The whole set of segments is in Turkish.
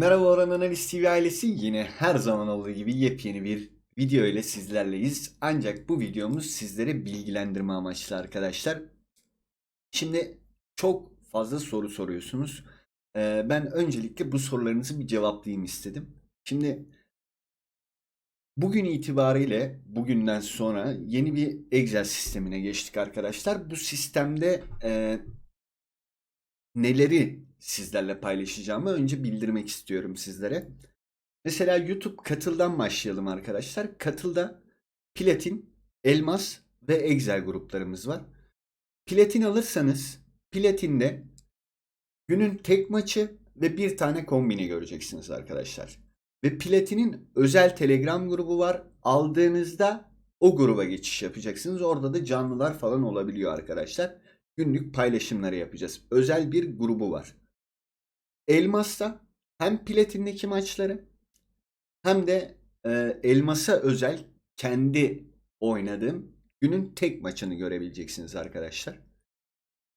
Merhaba Orhan Analiz TV ailesi yine her zaman olduğu gibi yepyeni bir video ile sizlerleyiz. Ancak bu videomuz sizlere bilgilendirme amaçlı arkadaşlar. Şimdi çok fazla soru soruyorsunuz. Ee, ben öncelikle bu sorularınızı bir cevaplayayım istedim. Şimdi bugün itibariyle bugünden sonra yeni bir Excel sistemine geçtik arkadaşlar. Bu sistemde e, neleri sizlerle paylaşacağımı önce bildirmek istiyorum sizlere. Mesela YouTube Katıl'dan başlayalım arkadaşlar. Katıl'da Platin, Elmas ve Excel gruplarımız var. Platin alırsanız Platin'de günün tek maçı ve bir tane kombini göreceksiniz arkadaşlar. Ve Platin'in özel Telegram grubu var. Aldığınızda o gruba geçiş yapacaksınız. Orada da canlılar falan olabiliyor arkadaşlar. Günlük paylaşımları yapacağız. Özel bir grubu var. Elmas'ta hem Platin'deki maçları hem de e, Elmas'a özel kendi oynadığım günün tek maçını görebileceksiniz arkadaşlar.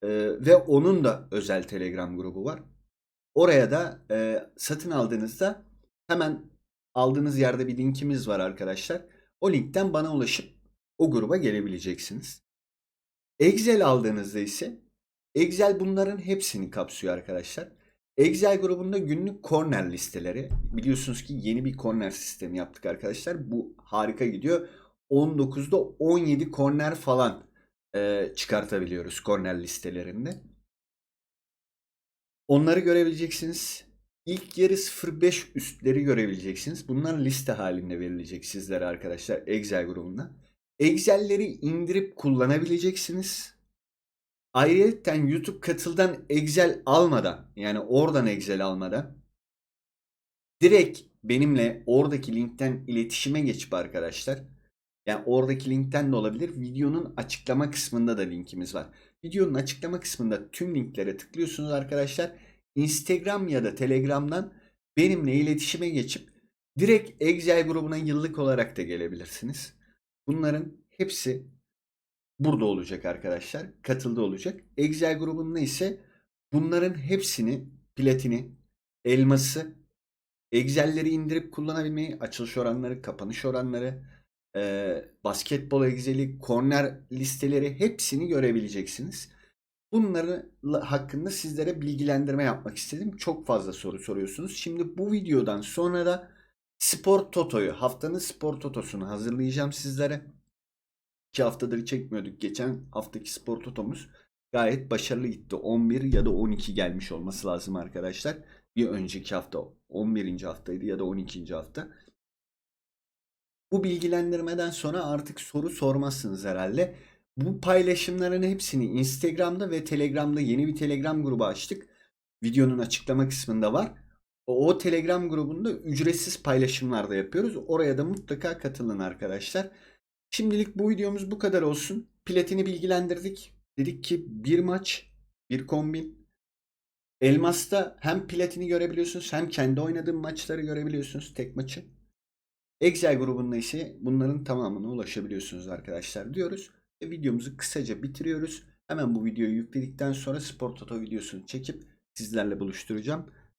E, ve onun da özel Telegram grubu var. Oraya da e, satın aldığınızda hemen aldığınız yerde bir linkimiz var arkadaşlar. O linkten bana ulaşıp o gruba gelebileceksiniz. Excel aldığınızda ise Excel bunların hepsini kapsıyor arkadaşlar. Excel grubunda günlük corner listeleri. Biliyorsunuz ki yeni bir corner sistemi yaptık arkadaşlar. Bu harika gidiyor. 19'da 17 corner falan e, çıkartabiliyoruz corner listelerinde. Onları görebileceksiniz. İlk yarı 05 üstleri görebileceksiniz. Bunlar liste halinde verilecek sizlere arkadaşlar Excel grubunda. Excel'leri indirip kullanabileceksiniz. Ayrıca YouTube katıldan Excel almadan yani oradan Excel almadan direkt benimle oradaki linkten iletişime geçip arkadaşlar yani oradaki linkten de olabilir. Videonun açıklama kısmında da linkimiz var. Videonun açıklama kısmında tüm linklere tıklıyorsunuz arkadaşlar. Instagram ya da Telegram'dan benimle iletişime geçip direkt Excel grubuna yıllık olarak da gelebilirsiniz. Bunların hepsi burada olacak arkadaşlar. Katıldı olacak. Excel grubunda ise bunların hepsini platini, elması, Excel'leri indirip kullanabilmeyi, açılış oranları, kapanış oranları, e, basketbol Excel'i, korner listeleri hepsini görebileceksiniz. Bunları hakkında sizlere bilgilendirme yapmak istedim. Çok fazla soru soruyorsunuz. Şimdi bu videodan sonra da Spor Toto'yu, haftanın Spor Toto'sunu hazırlayacağım sizlere. 2 haftadır çekmiyorduk. Geçen haftaki Spor Toto'muz gayet başarılı gitti. 11 ya da 12 gelmiş olması lazım arkadaşlar. Bir önceki hafta 11. haftaydı ya da 12. hafta. Bu bilgilendirmeden sonra artık soru sormazsınız herhalde. Bu paylaşımların hepsini Instagram'da ve Telegram'da yeni bir Telegram grubu açtık. Videonun açıklama kısmında var. O, Telegram grubunda ücretsiz paylaşımlar da yapıyoruz. Oraya da mutlaka katılın arkadaşlar. Şimdilik bu videomuz bu kadar olsun. Platini bilgilendirdik. Dedik ki bir maç, bir kombin. Elmas'ta hem platini görebiliyorsunuz hem kendi oynadığım maçları görebiliyorsunuz tek maçı. Excel grubunda ise bunların tamamına ulaşabiliyorsunuz arkadaşlar diyoruz. Ve videomuzu kısaca bitiriyoruz. Hemen bu videoyu yükledikten sonra Spor Toto videosunu çekip sizlerle buluşturacağım.